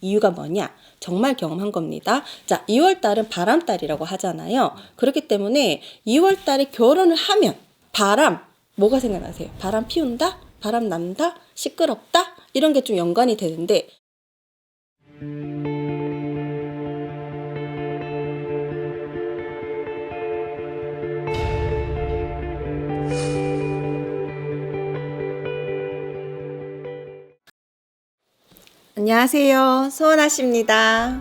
이유가 뭐냐? 정말 경험한 겁니다. 자, 2월 달은 바람 달이라고 하잖아요. 그렇기 때문에 2월 달에 결혼을 하면 바람 뭐가 생각나세요? 바람 피운다? 바람 난다? 시끄럽다? 이런 게 좀 연관이 되는데 안녕하세요. 소원아 씨입니다.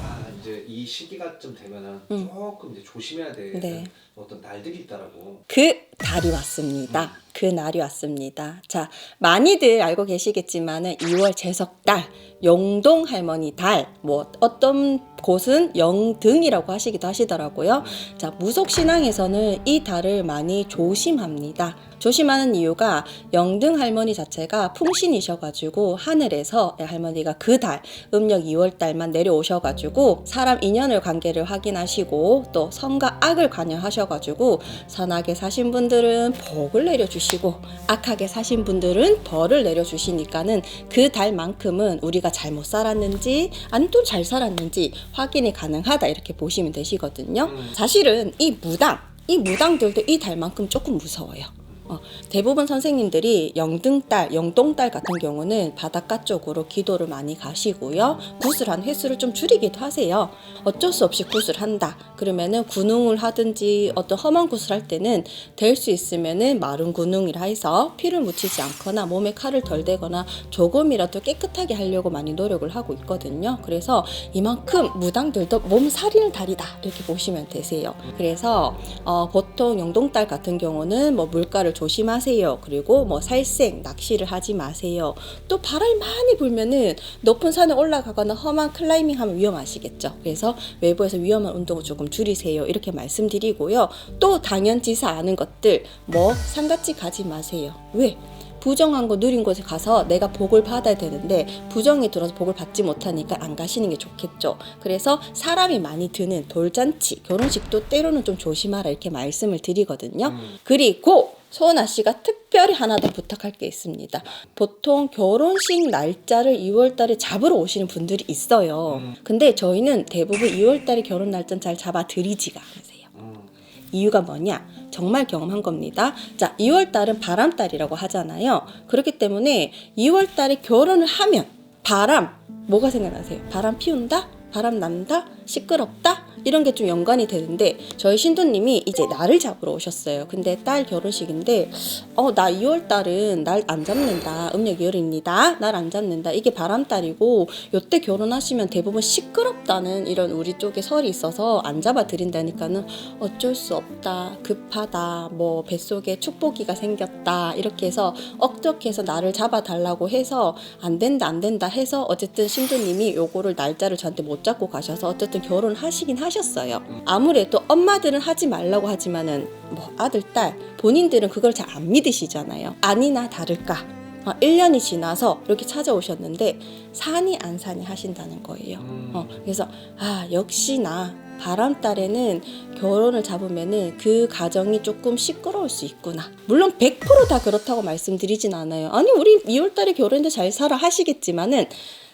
아 이제 이 시기가 좀 되면은 음. 조금 이제 조심해야 되는 네. 어떤 날들이 있다라고. 그 달이 왔습니다. 그 날이 왔습니다. 자, 많이들 알고 계시겠지만은 2월 제석달, 영동 할머니 달, 뭐 어떤 곳은 영등이라고 하시기도 하시더라고요. 자, 무속 신앙에서는 이 달을 많이 조심합니다. 조심하는 이유가 영등 할머니 자체가 풍신이셔가지고 하늘에서 할머니가 그 달, 음력 2월 달만 내려오셔가지고 사람 인연을 관계를 확인하시고 또 선과 악을 관여하셔가지고 선하게 사신 분들은 복을 내려주시고 악하게 사신 분들은 벌을 내려주시니까는 그 달만큼은 우리가 잘못 살았는지 아니면 또잘 살았는지 확인이 가능하다 이렇게 보시면 되시거든요. 음. 사실은 이 무당, 이 무당들도 이 달만큼 조금 무서워요. 어, 대부분 선생님들이 영등달, 영동달 같은 경우는 바닷가 쪽으로 기도를 많이 가시고요. 구슬한 횟수를 좀 줄이기도 하세요. 어쩔 수 없이 구슬한다. 그러면은 군웅을 하든지 어떤 험한 구슬할 때는 될 수 있으면은 마른 군웅이라 해서 피를 묻히지 않거나 몸에 칼을 덜 대거나 조금이라도 깨끗하게 하려고 많이 노력을 하고 있거든요. 그래서 이만큼 무당들도 몸살이는 달이다 이렇게 보시면 되세요. 그래서 어, 보통 영동달 같은 경우는 뭐 물가를 조심하세요. 그리고 뭐 살생, 낚시를 하지 마세요. 또 바람이 많이 불면은 높은 산에 올라가거나 험한 클라이밍 하면 위험하시겠죠. 그래서 외부에서 위험한 운동을 조금 줄이세요. 이렇게 말씀드리고요. 또 당연지사 아는 것들 뭐 상같이 가지 마세요. 왜? 부정한 거 누린 곳에 가서 내가 복을 받아야 되는데 부정이 들어서 복을 받지 못하니까 안 가시는 게 좋겠죠. 그래서 사람이 많이 드는 돌잔치, 결혼식도 때로는 좀 조심하라 이렇게 말씀을 드리거든요. 음. 그리고 소은아 씨가 특별히 하나 더 부탁할 게 있습니다. 보통 결혼식 날짜를 2월 달에 잡으러 오시는 분들이 있어요. 음. 근데 저희는 대부분 2월 달에 결혼 날짜는 잘 잡아 드리지가 않으세요. 음. 이유가 뭐냐? 정말 경험한 겁니다. 자, 2월 달은 바람달이라고 하잖아요. 그렇기 때문에 2월 달에 결혼을 하면 바람 뭐가 생각나세요? 바람 피운다? 바람 난다? 시끄럽다? 이런 게 좀 연관이 되는데 저희 신도님이 이제 날을 잡으러 오셨어요. 근데 딸 결혼식인데 어 나 2월 달은 날 안 잡는다. 음력 2월입니다. 날 안 잡는다. 이게 바람달이고 요때 결혼하시면 대부분 시끄럽다는 이런 우리 쪽에 설이 있어서 안 잡아 드린다니까는 어쩔 수 없다. 급하다. 뭐 뱃속에 축복이가 생겼다. 이렇게 해서 억적해서 나를 잡아 달라고 해서 안 된다 안 된다 해서 어쨌든 신도님이 요거를 날짜를 저한테 못 잡고 가셔서 어쨌든 결혼하시긴 하 셨어요. 아무래도 엄마들은 하지 말라고 하지만은 뭐 아들 딸 본인들은 그걸 잘 안 믿으시잖아요. 아니나 다를까. 어, 1년이 지나서 이렇게 찾아오셨는데 산이 안 산이 하신다는 거예요. 음. 어, 그래서 아 역시나 바람 달에는 결혼을 잡으면은 그 가정이 조금 시끄러울 수 있구나. 물론 100%다 그렇다고 말씀드리진 않아요. 아니 우리 2월 달에 결혼했는데 잘 살아 하시겠지만은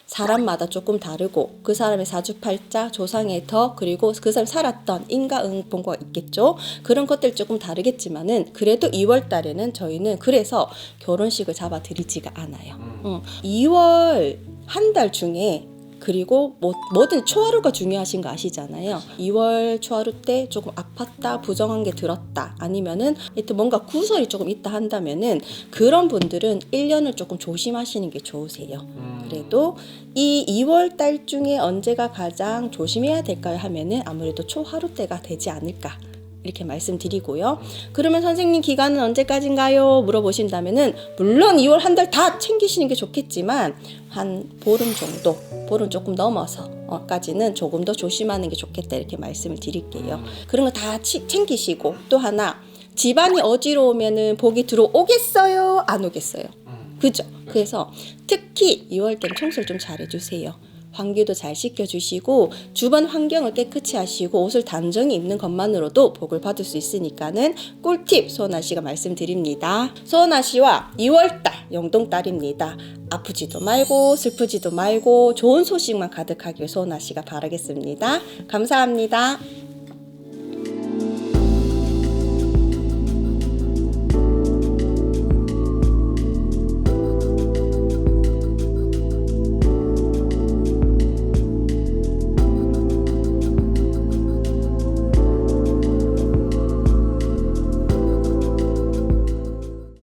사람마다 조금 다르고 그 사람의 사주팔자, 조상의 터 그리고 그 사람 살았던 인과응보가 있겠죠. 그런 것들 조금 다르겠지만은 그래도 2월 달에는 저희는 그래서 결혼식을 잡아 드리지가 않아요. 음. 어, 2월 한 달 중에 그리고 뭐, 뭐든 초하루가 중요하신 거 아시잖아요. 2월 초하루 때 조금 아팠다, 부정한 게 들었다, 아니면은 하여튼 뭔가 구설이 조금 있다 한다면은 그런 분들은 1년을 조금 조심하시는 게 좋으세요. 음. 그래도 이 2월 달 중에 언제가 가장 조심해야 될까요 하면은 아무래도 초하루 때가 되지 않을까. 이렇게 말씀드리고요. 그러면 선생님 기간은 언제까지인가요? 물어보신다면은 물론 2월 한 달 다 챙기시는 게 좋겠지만 한 보름 정도, 보름 조금 넘어서까지는 조금 더 조심하는 게 좋겠다 이렇게 말씀을 드릴게요. 그런 거 다 챙기시고 또 하나 집안이 어지러우면은 복이 들어오겠어요? 안 오겠어요? 음. 그죠? 그래서 특히 2월 때는 청소를 좀 잘해주세요. 환기도 잘 시켜주시고 주변 환경을 깨끗이 하시고 옷을 단정히 입는 것만으로도 복을 받을 수 있으니까는 꿀팁 소원아 씨가 말씀드립니다. 소원아 씨와 2월달 영동달입니다. 아프지도 말고 슬프지도 말고 좋은 소식만 가득하길 소원아 씨가 바라겠습니다. 감사합니다.